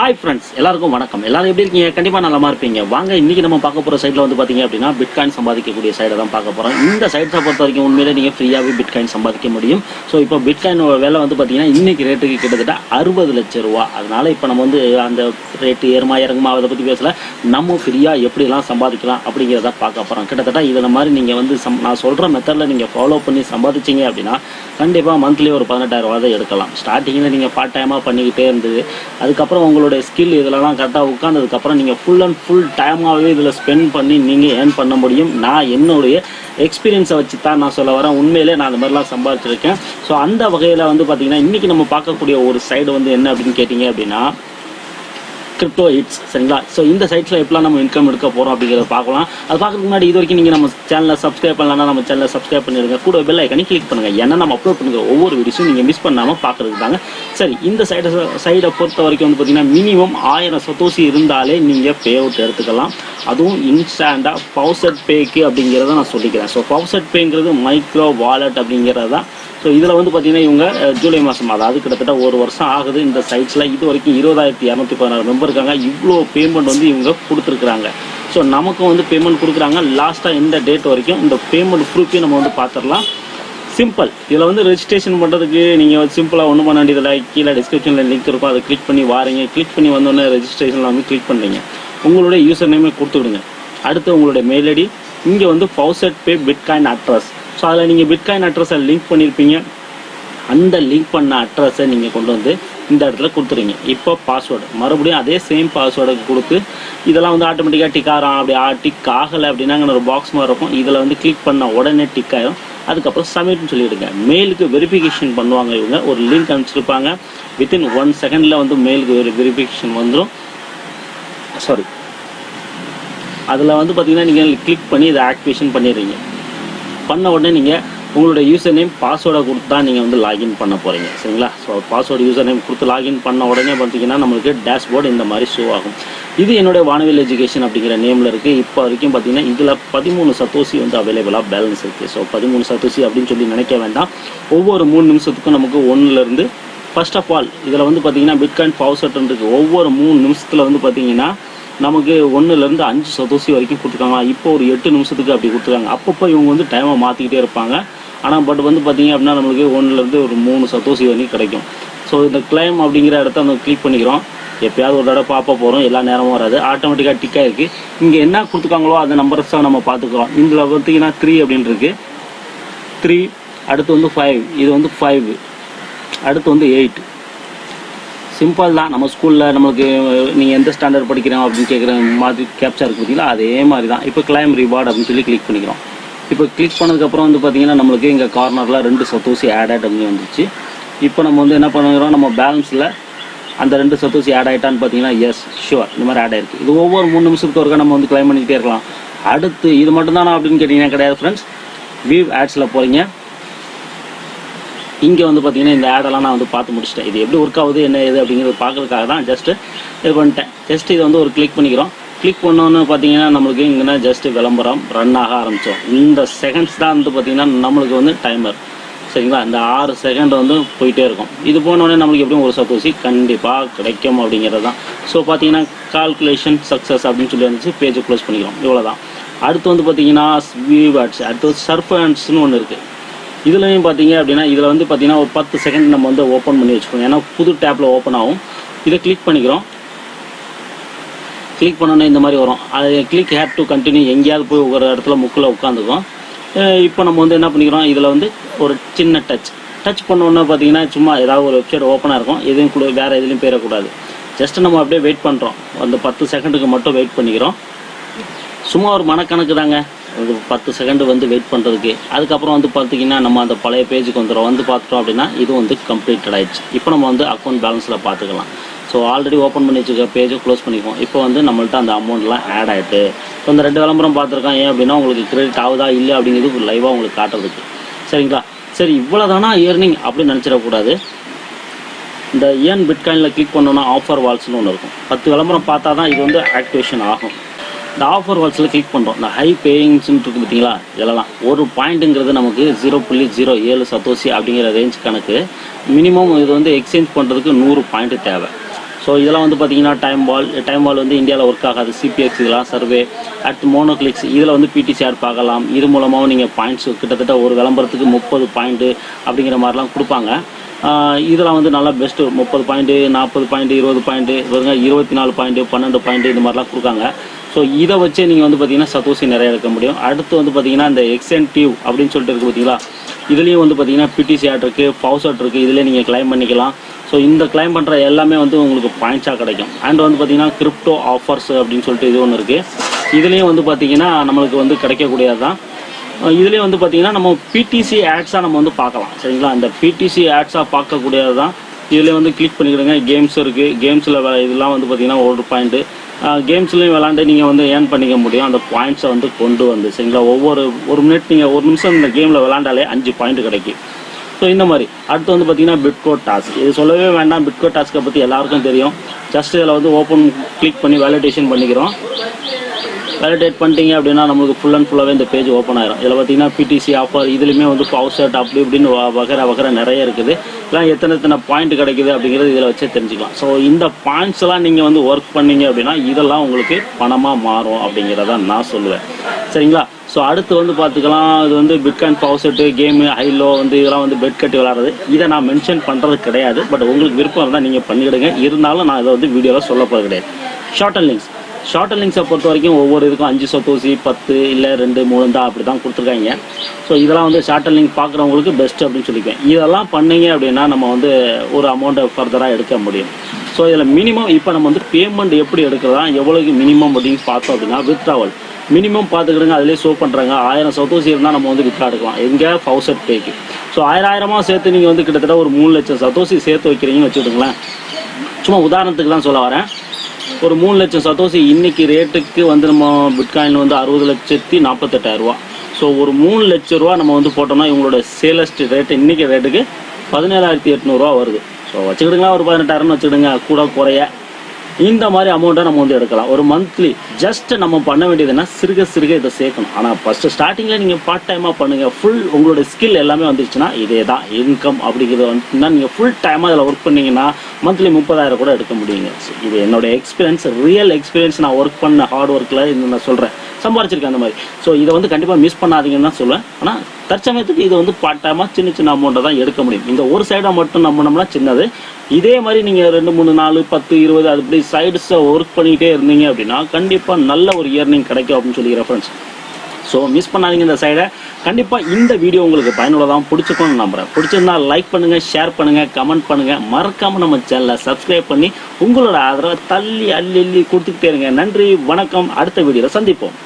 Hi friends எல்லாருக்கும் வணக்கம். எல்லாரும் எப்படி இருக்கீங்க? கண்டிப்பாக நலமா இருப்பீங்க. வாங்க இன்றைக்கி நம்ம பார்க்க போகிற சைடில் வந்து பார்த்தீங்க அப்படின்னா பிட்காயின் சம்பாதிக்கக்கூடிய சைடை தான் பார்க்க போகிறோம் இந்த சைட்ஸை பொறுத்த வரைக்கும் உண்மையிலே நீங்கள் ஃப்ரீயாகவே பிட்காயின் சம்பாதிக்க முடியும். ஸோ இப்போ பிட்காயின் விலை வந்து பார்த்தீங்கன்னா இன்றைக்கி ரேட்டுக்கு கிட்டத்தட்ட அறுபது லட்சம் ரூபா. அதனால இப்போ நம்ம வந்து அந்த ரேட்டு ஏறுமா இறங்குமா அதை பற்றி பேசல. நம்ம ஃப்ரீயாக எப்படிலாம் சம்பாதிக்கலாம் அப்படிங்கிறத பார்க்க போகிறோம் கிட்டத்தட்ட இதில் மாதிரி நீங்கள் வந்து சம் நான் சொல்கிற மெத்தடில் நீங்கள் ஃபாலோ பண்ணி சம்பாதிச்சீங்க அப்படின்னா கண்டிப்பாக மந்த்லி ஒரு பதினெட்டாயிரம் ரூபா தான் எடுக்கலாம். ஸ்டார்டிங்கில் நீங்கள் பார்ட் டைமாக பண்ணிக்கிட்டே இருந்தது அதுக்கப்புறம் உங்களுடைய ஸ்கில் இதிலலாம் கரெக்டாக உட்காந்ததுக்கப்புறம் நீங்கள் ஃபுல் அண்ட் ஃபுல் டைமாகவே இதில் ஸ்பெண்ட் பண்ணி நீங்கள் ஏர்ன் பண்ண முடியும். நான் என்னுடைய எக்ஸ்பீரியன்ஸை வச்சு தான் நான் சொல்ல வரேன். உண்மையிலே நான் அந்த மாதிரிலாம் சம்பாதிச்சிருக்கேன். ஸோ அந்த வகையில் வந்து பார்த்தீங்கன்னா இன்றைக்கி நம்ம பார்க்கக்கூடிய ஒரு சைடு வந்து என்ன அப்படின்னு கேட்டிங்க அப்படின்னா கிரிப்டோ ஹிட்ஸ் சரிங்களா? ஸோ இந்த சைட்ஸில் எப்படிலாம் நம்ம இன்கம் எடுக்க போகிறோம் அப்படிங்கிறத பார்க்கலாம். அது பார்க்கறதுக்கு முன்னாடி இது வரைக்கும் நீங்கள் நம்ம சேனலை சப்ஸ்கிரைப் பண்ணலாம் நம்ம சேனலை சப்ஸ்கிரைப் பண்ணிடுங்க கூட பெல் ஐக்கனி கிளிக் பண்ணுங்கள் ஏன்னா நம்ம அப்லோட் பண்ணுற ஒவ்வொரு வீடியோஸும் நீங்கள் மிஸ் பண்ணாமல் பார்க்குறதுக்கு தாங்க சரி இந்த சைடை சைடை பொறுத்த வரைக்கும் வந்து பார்த்தீங்கன்னா மினிமம் ஆயிரம் சதோசி இருந்தாலே நீங்கள் பே அவுட் எடுத்துக்கலாம். அதுவும் இன்ஸ்டாண்டாக பவுசட் பேக்கு அப்படிங்கிறத நான் சொல்லிக்கிறேன். ஸோ பவுசட் பேங்கிறது மைக்ரோ வாலெட் அப்படிங்கிறது? தான் ஸோ இதில் வந்து பார்த்தீங்கன்னா இவங்க ஜூலை மாதம் அதாவது கிட்டத்தட்ட ஒரு வருஷம் ஆகுது. இந்த சைட்ஸில் இது வரைக்கும் இருபதாயிரத்தி இரநூத்தி பதினாறு மெம்பர் இருக்காங்க. இவ்வளோ பேமெண்ட் வந்து இவங்க கொடுத்துருக்குறாங்க. ஸோ நமக்கும் வந்து பேமெண்ட் கொடுக்குறாங்க. லாஸ்ட்டாக இந்த டேட் வரைக்கும் இந்த பேமெண்ட் ப்ரூஃபையும் நம்ம வந்து பார்த்துடலாம் சிம்பிள் இதில் வந்து ரெஜிஸ்ட்ரேஷன் பண்ணுறதுக்கு நீங்கள் சிம்பிளாக ஒன்றும் பண்ண வேண்டியதில்லை. கீழே டிஸ்கிரிப்ஷனில் லிங்க் இருக்கும். அதை கிளிக் பண்ணி வாரீங்க. கிளிக் பண்ணி வந்தோடனே ரெஜிஸ்ட்ரேஷனில் வந்து கிளிக் பண்ணுறீங்க உங்களுடைய யூசர் நேமே கொடுத்துடுங்க அடுத்து உங்களுடைய மெயில் ஐடி இங்கே வந்து faucet pay bitcoin address so அதில் நீங்கள் பிட்காயின் அட்ரஸை லிங்க் பண்ணியிருப்பீங்க அந்த லிங்க் பண்ண அட்ரஸை நீங்கள் கொண்டு வந்து இந்த இடத்துல கொடுத்துருங்க. இப்போ பாஸ்வேர்டு மறுபடியும் அதே சேம் பாஸ்வேர்டை கொடுத்து இதெல்லாம் வந்து ஆட்டோமேட்டிக்காக டிக் ஆகிறோம் அப்படி டிக் ஆகலை அப்படின்னா ஒரு பாக்ஸ் மாதிரி இருக்கும். இதில் வந்து கிளிக் பண்ண உடனே டிக் ஆகிடும் அதுக்கப்புறம் சப்மிட்னு சொல்லிவிடுங்க மெயிலுக்கு வெரிஃபிகேஷன் பண்ணுவாங்க இவங்க. ஒரு லிங்க் அனுப்பிச்சிருப்பாங்க. வித்தின் ஒன் செகண்டில் வந்து மெயிலுக்கு வெரி வெரிஃபிகேஷன் வந்துடும் சாரி அதில் வந்து பார்த்தீங்கன்னா நீங்கள் கிளிக் பண்ணி இதை ஆக்டிவேஷன் பண்ணிடுறீங்க. பண்ண உடனே நீங்கள் உங்களுடைய யூசர் நேம் பாஸ்வேர்டை கொடுத்து தான் நீங்கள் வந்து லாகின் பண்ண போகிறீங்க சரிங்களா? ஸோ பாஸ்வேர்டு யூசர் நேம் கொடுத்து லாகின் பண்ண உடனே பார்த்தீங்கன்னா நம்மளுக்கு டேஷ்போர்டு இந்த மாதிரி ஷோ ஆகும். இது என்னுடைய வானவில் எஜுகேஷன் அப்படிங்கிற நேமில் இருக்குது இப்போ வரைக்கும் பார்த்தீங்கன்னா இதில் பதிமூணு சத்தோசி வந்து அவைலபிளாக பேலன்ஸ் இருக்குது ஸோ பதிமூணு சத்தோசி அப்படின்னு சொல்லி நினைக்க வேண்டாம். ஒவ்வொரு மூணு நிமிஷத்துக்கும் நமக்கு ஒன்றுலேருந்து ஃபர்ஸ்ட் ஆஃப் ஆல் இதில் வந்து பார்த்தீங்கன்னா பிட்காயின் பவர் இருக்குது ஒவ்வொரு மூணு நிமிஷத்தில் வந்து பார்த்தீங்கன்னா நமக்கு ஒன்றுலேருந்து அஞ்சு சதோசி வரைக்கும் கொடுத்துருக்காங்க. இப்போ ஒரு எட்டு நிமிஷத்துக்கு அப்படி கொடுத்துருக்காங்க. அப்பப்போ இவங்க வந்து டைமை மாற்றிக்கிட்டே இருப்பாங்க. ஆனால் பட் வந்து பார்த்தீங்க அப்படின்னா நம்மளுக்கு ஒன்றுலேருந்து ஒரு மூணு சதோசி வரைக்கும் கிடைக்கும். ஸோ இந்த கிளைம் அப்படிங்கிற இடத்த நம்ம கிளிக் பண்ணிக்கிறோம். எப்பயாவது ஒரு தடவை பார்ப்ப போகிறோம் எல்லா நேரமும் வராது. ஆட்டோமேட்டிக்காக டிக்காக இருக்குது இங்கே என்ன கொடுத்துருக்காங்களோ அந்த நம்பர்ஸ் தான் நம்ம பார்த்துக்கிறோம். இதில் பார்த்தீங்கன்னா த்ரீ அப்படின்னு இருக்குது த்ரீ அடுத்து வந்து ஃபைவ் இது வந்து ஃபைவ் அடுத்து வந்து எயிட் சிம்பிள் தான். நம்ம ஸ்கூலில் நம்மளுக்கு நீங்கள் எந்த ஸ்டாண்டர்ட் படிக்கிறோம் அப்படின்னு கேட்குற மாதிரி கேப்சா இருக்கு பார்த்தீங்களா? அதே மாதிரி தான் இப்போ கிளைம் ரிவார்டு அப்படின்னு சொல்லி கிளிக் பண்ணிக்கிறோம். இப்போ கிளிக் பண்ணதுக்கப்புறம் வந்து பார்த்தீங்கன்னா நம்மளுக்கு இங்கே கார்னரில் ரெண்டு சத்தூசி ஆட் ஆட் அப்படின்னு வந்துச்சு இப்போ நம்ம வந்து என்ன பண்ணுறோம் நம்ம பேலன்ஸில் அந்த ரெண்டு சத்தூசி ஆட் ஆகிட்டான்னு பார்த்தீங்கன்னா எஸ் ஷுவர் இந்த மாதிரி ஆட் ஆயிருக்கு. இது ஒவ்வொரு மூணு நிமிஷத்துக்கு ஒருக்கா நம்ம வந்து கிளைம் பண்ணிக்கிட்டே இருக்கலாம். அடுத்து இது மட்டும்தானா அப்படின்னு கேட்டிங்கன்னா கிடையாது ஃப்ரெண்ட்ஸ் வியூ ஆட்ஸில் போகிறீங்க இங்கே வந்து பார்த்தீங்கன்னா இந்த ஆடெல்லாம் நான் வந்து பார்த்து முடிச்சிட்டேன். இது எப்படி ஒர்க் ஆகுது என்ன ஏது அப்படிங்கிறது பார்க்கறதுக்காக தான் ஜஸ்ட்டு இது பண்ணிட்டேன். ஜஸ்ட் இதை வந்து ஒரு கிளிக் பண்ணிக்கிறோம். கிளிக் பண்ணோன்னு பார்த்தீங்கன்னா நம்மளுக்கு இங்கேனா ஜஸ்ட்டு விளம்பரம் ரன் ஆக ஆரம்பித்தோம் இந்த செகண்ட்ஸ் தான் வந்து பார்த்திங்கன்னா நம்மளுக்கு வந்து டைமர் சரிங்களா? இந்த ஆறு செகண்ட் வந்து போயிட்டே இருக்கும். இது போனோடனே நம்மளுக்கு எப்படியும் ஒரு சப்போசி கண்டிப்பாக கிடைக்கும் அப்படிங்கிறது தான். ஸோ பார்த்தீங்கன்னா கால்குலேஷன் சக்ஸஸ் அப்படின்னு சொல்லி இருந்துச்சு. பேஜை க்ளோஸ் பண்ணிக்கிறோம். இவ்வளோ தான் அடுத்து வந்து பார்த்தீங்கன்னா விவாட்ஸ் அடுத்து சர்ஃப் ஹேண்ட்ஸ்னு ஒன்று இருக்குது இதுலேயும் பார்த்தீங்க அப்படின்னா இதில் வந்து பார்த்தீங்கன்னா ஒரு பத்து செகண்ட் நம்ம வந்து ஓப்பன் பண்ணி வச்சுக்கோங்க ஏன்னா புது டேப்பில் ஓப்பன் ஆகும். இதை கிளிக் பண்ணிக்கிறோம். கிளிக் பண்ணோன்னே இந்த மாதிரி வரும். அது கிளிக் ஹேட் டு கண்டினியூ எங்கேயாவது போய் ஒரு இடத்துல முக்கில் உட்காந்துக்கும். இப்போ நம்ம வந்து என்ன பண்ணிக்கிறோம்? இதில் வந்து ஒரு சின்ன டச் டச் பண்ணோன்னே பார்த்தீங்கன்னா சும்மா ஏதாவது ஒரு வெப்சைட் ஓப்பனாக இருக்கும். எதுவும் கூட வேறு எதுலையும் போயிடக்கூடாது. ஜஸ்ட் நம்ம அப்படியே வெயிட் பண்ணுறோம் அந்த பத்து செகண்டுக்கு மட்டும் வெயிட் பண்ணிக்கிறோம். சும்மா ஒரு மனக்கணக்கு தாங்க. ஒரு பத்து செகண்டு வந்து வெயிட் பண்ணுறதுக்கு அதுக்கப்புறம் வந்து பார்த்தீங்கன்னா நம்ம அந்த பழைய பேஜுக்கு வந்துடும் வந்து பார்த்துட்டோம் அப்படின்னா இது வந்து கம்ப்ளீட்டட் ஆயிடுச்சு. இப்போ நம்ம வந்து அக்கௌண்ட் பேலன்ஸில் பார்த்துக்கலாம் ஸோ ஆல்ரெடி ஓப்பன் பண்ணி வச்சுக்க பேஜை க்ளோஸ் பண்ணிக்குவோம். இப்போ வந்து நம்மள்ட்ட அந்த அமௌண்ட்லாம் ஆட் ஆகிட்டு ஸோ இந்த ரெண்டு விளம்பரம் பார்த்துருக்கோம் ஏன் அப்படின்னா உங்களுக்கு கிரெடிட் ஆகுதா இல்லை அப்படிங்கிறது லைவாக உங்களுக்கு காட்டுறதுக்கு சரிங்களா? சரி இவ்வளோ தானா இயர்னிங் அப்படின்னு நினச்சிடக்கூடாது. இந்த ஏன் பிட்காயினில் கிளிக் பண்ணோன்னா ஆஃபர் வால்ஸ்னு ஒன்று இருக்கும். பத்து விளம்பரம் பார்த்தா தான் இது வந்து ஆக்டிவேஷன் ஆகும். இந்த ஆஃபர் வால்ஸில் கிளிக் பண்ணுறோம் இந்த ஹை பேயிங்ஸ்ன்னு இருக்குது பார்த்தீங்களா? இதெல்லாம். ஒரு பாயிண்ட்டுங்கிறது நமக்கு ஜீரோ புள்ளி ஜீரோ ஏழு சதோசி அப்படிங்கிற ரேஞ்ச் கணக்கு. மினிமம் இது வந்து எக்ஸ்சேஞ்ச் பண்ணுறதுக்கு நூறு பாயிண்ட்டு தேவை. ஸோ இதெல்லாம் வந்து பார்த்தீங்கன்னா டைம் பால் டைம் பால் வந்து இந்தியாவில் ஒர்க் ஆகாது. சிபிஎக்ஸ் இதெல்லாம் சர்வே அட் மோனோக்ளிக்ஸ் இதில் வந்து பிடிசி ஆட் பார்க்கலாம்? இது மூலமாகவும் நீங்கள் பாயிண்ட்ஸ் கிட்டத்தட்ட ஒரு விளம்பரத்துக்கு முப்பது பாயிண்ட்டு அப்படிங்கிற மாதிரிலாம் கொடுப்பாங்க. இதெல்லாம் வந்து நல்லா பெஸ்ட்டு முப்பது பாயிண்ட்டு நாற்பது பாயிண்ட்டு இருபது பாயிண்ட்டு இவங்க இருபத்தி நாலு பாயிண்ட்டு பன்னெண்டு பாயிண்ட்டு இந்த மாதிரிலாம் கொடுக்காங்க. ஸோ இதை வச்சே நீங்கள் வந்து பார்த்தீங்கன்னா சதோசி நிறைய எடுக்க முடியும். அடுத்து வந்து பார்த்தீங்கன்னா இந்த எக்ஸென்டிவ் அப்படின்னு சொல்லிட்டு இருக்கு பார்த்தீங்களா இதுலேயும் வந்து பார்த்தீங்கன்னா பிடிசி ஆட் இருக்குது பவுஸ் ஆட் இருக்குது இதிலே நீங்கள் கிளைம் பண்ணிக்கலாம். ஸோ இந்த கிளைம் பண்ணுற எல்லாமே வந்து உங்களுக்கு பாயிண்ட்ஸாக கிடைக்கும். அண்ட் வந்து பார்த்தீங்கன்னா கிரிப்டோ ஆஃபர்ஸ் அப்படின்னு சொல்லிட்டு இது ஒன்று இருக்குது இதுலேயும் வந்து பார்த்தீங்கன்னா நம்மளுக்கு வந்து கிடைக்கக்கூடியது தான் இதுலேயே வந்து பார்த்தீங்கன்னா நம்ம பிடிசி ஆட்ஸாக நம்ம வந்து பார்க்கலாம். சரிங்களா? இந்த பிடிசி ஆட்ஸாக பார்க்கக்கூடியது தான் இதுலேயே வந்து கிளிக் பண்ணிக்கிடுங்க. கேம்ஸ் இருக்குது கேம்ஸில் இதெல்லாம் வந்து பார்த்தீங்கன்னா ஒரு பாயிண்ட்டு கேம்ஸ்லையும் விளாண்டு நீங்கள் வந்து ஏர்ன் பண்ணிக்க முடியும். அந்த பாயிண்ட்ஸை வந்து கொண்டு வந்து சரிங்களா? ஒவ்வொரு ஒரு மினிட் நீங்கள் ஒரு நிமிஷம் இந்த கேமில் விளாண்டாலே அஞ்சு பாயிண்ட் கிடைக்கும். ஸோ இந்த மாதிரி. அடுத்து வந்து பார்த்தீங்கன்னா பிட்கோ டாஸ்க் இது சொல்லவே வேண்டாம். பிட்கோ டாஸ்க்கை பற்றி எல்லாருக்கும் தெரியும். ஜஸ்ட் இதில் வந்து ஓப்பன் கிளிக் பண்ணி வேலிடேஷன் பண்ணிக்கிறோம். வேலிடேட் பண்ணிட்டீங்க அப்படின்னா நமக்கு ஃபுல் அண்ட் ஃபுல்லாகவே இந்த பேஜ் ஓப்பன் ஆயிரும். இதில் பார்த்தீங்கன்னா பிடிசி ஆஃபர் இதுலையுமே வந்து பவர் செட் அப்படி இப்படின்னு வ- வகர வகர நிறைய இருக்குது. இதெல்லாம் எத்தனை எத்தனை பாயிண்ட் கிடைக்குது அப்படிங்கிறது இதில் வச்சே தெரிஞ்சுக்கலாம். ஸோ இந்த பாயிண்ட்ஸ்லாம் நீங்கள் வந்து ஒர்க் பண்ணீங்க அப்படின்னா இதெல்லாம் உங்களுக்கு பணமாக மாறும் அப்படிங்கிறத நான் சொல்லுவேன். சரிங்களா? ஸோ அடுத்து வந்து பார்த்துக்கலாம் இது வந்து பிட்காயின் பவுசெட்டு கேமு ஹைலோ வந்து இதெல்லாம் வந்து பெட் கட்டி விளாட்றது இதை நான் மென்ஷன் பண்ணுறது கிடையாது. பட் உங்களுக்கு விருப்பம் இருந்தால் நீங்கள் பண்ணிவிடுங்க இருந்தாலும் நான் இதை வந்து வீடியோவில் சொல்ல போகிறது கிடையாது. ஷார்ட் அண்ட் லிங்க்ஸ் ஷார்ட் லிங்க்ஸை பொறுத்த வரைக்கும் ஒவ்வொரு இதுக்கும் அஞ்சு சத்தோசி பத்து இல்லை ரெண்டு மூணு தான் அப்படி தான் கொடுத்துருக்காங்க. ஸோ இதெல்லாம் வந்து ஷார்ட் லிங்க் பார்க்குறவங்களுக்கு பெஸ்ட் அப்படின்னு சொல்லிக்குவேன். இதெல்லாம் பண்ணீங்க அப்படின்னா நம்ம வந்து ஒரு அமௌண்ட்டை ஃபர்தராக எடுக்க முடியும். ஸோ இதில் மினிமம் இப்போ நம்ம வந்து பேமெண்ட் எப்படி எடுக்கிறதா எவ்வளோக்கு மினிமம் அப்படின்னு பார்த்தோம் அப்படின்னா வித்ராவல் மினிமம் பார்த்துக்கிடுங்க அதிலே ஷோ பண்ணுறாங்க ஆயிரம் சத்தோசி இருந்தால் நம்ம வந்து வித்ரா எடுக்கலாம். எங்கே ஃபவுசட் பேக்கு ஸோ ஆயிரம் ஆயிரமாக சேர்த்து நீங்கள் வந்து கிட்டத்தட்ட ஒரு மூணு லட்சம் சத்தோசி சேர்த்து வைக்கிறீங்கன்னு வச்சுக்கிட்டுங்களேன் சும்மா உதாரணத்துக்கு தான் சொல்ல வரேன். ஒரு மூணு லட்சம் சதோசி இன்னைக்கு ரேட்டுக்கு வந்து நம்ம பிட்காயின் வந்து அறுபது லட்சத்தி நாற்பத்தெட்டாயிரம் ரூபா. ஸோ ஒரு மூணு லட்ச ரூபா நம்ம வந்து போட்டோம்னா இவங்களோட சேலஸ்ட் ரேட்டு இன்றைக்கி ரேட்டுக்கு பதினேழாயிரத்தி எட்நூறுரூவா வருது. ஸோ வச்சுக்கிடுங்க ஒரு பதினெட்டாயிரம்னு வச்சுக்கிடுங்க. கூட குறைய. இந்த மாதிரி அமௌண்ட்டை நம்ம வந்து எடுக்கலாம். ஒரு மந்த்லி ஜஸ்ட் நம்ம பண்ண வேண்டியதுன்னா சிறுக சிறுக இதை சேர்க்கணும். ஆனால் ஃபஸ்ட்டு ஸ்டார்டிங்கில் நீங்கள் பார்ட் டைமாக பண்ணுங்கள் ஃபுல் உங்களோட ஸ்கில் எல்லாமே வந்துருச்சுன்னா இதே தான் இன்கம் அப்படிங்கிறது வந்துச்சுன்னா நீங்கள் ஃபுல் டைமாக இதில் ஒர்க் பண்ணீங்கன்னா மந்த்லி முப்பதாயிரம் கூட எடுக்க முடியுங்க. இது என்னோட எக்ஸ்பீரியன்ஸ் ரியல் எக்ஸ்பீரியன்ஸ் நான் ஒர்க் பண்ண ஹார்ட் ஒர்க்கில் இது நான் சொல்கிறேன் சம்பாரிச்சிருக்கேன் அந்த மாதிரி. ஸோ இதை வந்து கண்டிப்பாக மிஸ் பண்ணாதீங்கன்னு தான் சொல்லுவேன் ஆனால் தற்சமயத்துக்கு இது வந்து பார்ட் டைமாக சின்ன சின்ன அமௌண்ட்டை தான் எடுக்க முடியும். இந்த ஒரு சைடை மட்டும் நம்பினோம்னா சின்னது. இதே மாதிரி நீங்கள் ரெண்டு மூணு நாலு பத்து இருபது அது இப்படி சைட்ஸை ஒர்க் பண்ணிக்கிட்டே இருந்தீங்க அப்படின்னா கண்டிப்பாக நல்ல ஒரு இயர்னிங் கிடைக்கும் அப்படின்னு சொல்லி ரெஃபரன்ஸ் ஸோ மிஸ் பண்ணாதீங்க இந்த சைடை கண்டிப்பாக இந்த வீடியோ உங்களுக்கு பயனுள்ளதாக பிடிச்சிக்கணும்னு நம்புறேன். பிடிச்சிருந்தா லைக் பண்ணுங்கள் ஷேர் பண்ணுங்கள் கமெண்ட் பண்ணுங்கள் மறக்காமல் நம்ம சேனலை சப்ஸ்கிரைப் பண்ணி உங்களோட ஆதரவை தள்ளி அள்ளி அள்ளி கொடுத்துக்கிட்டே இருங்க. நன்றி வணக்கம். அடுத்த வீடியோவில் சந்திப்போம்.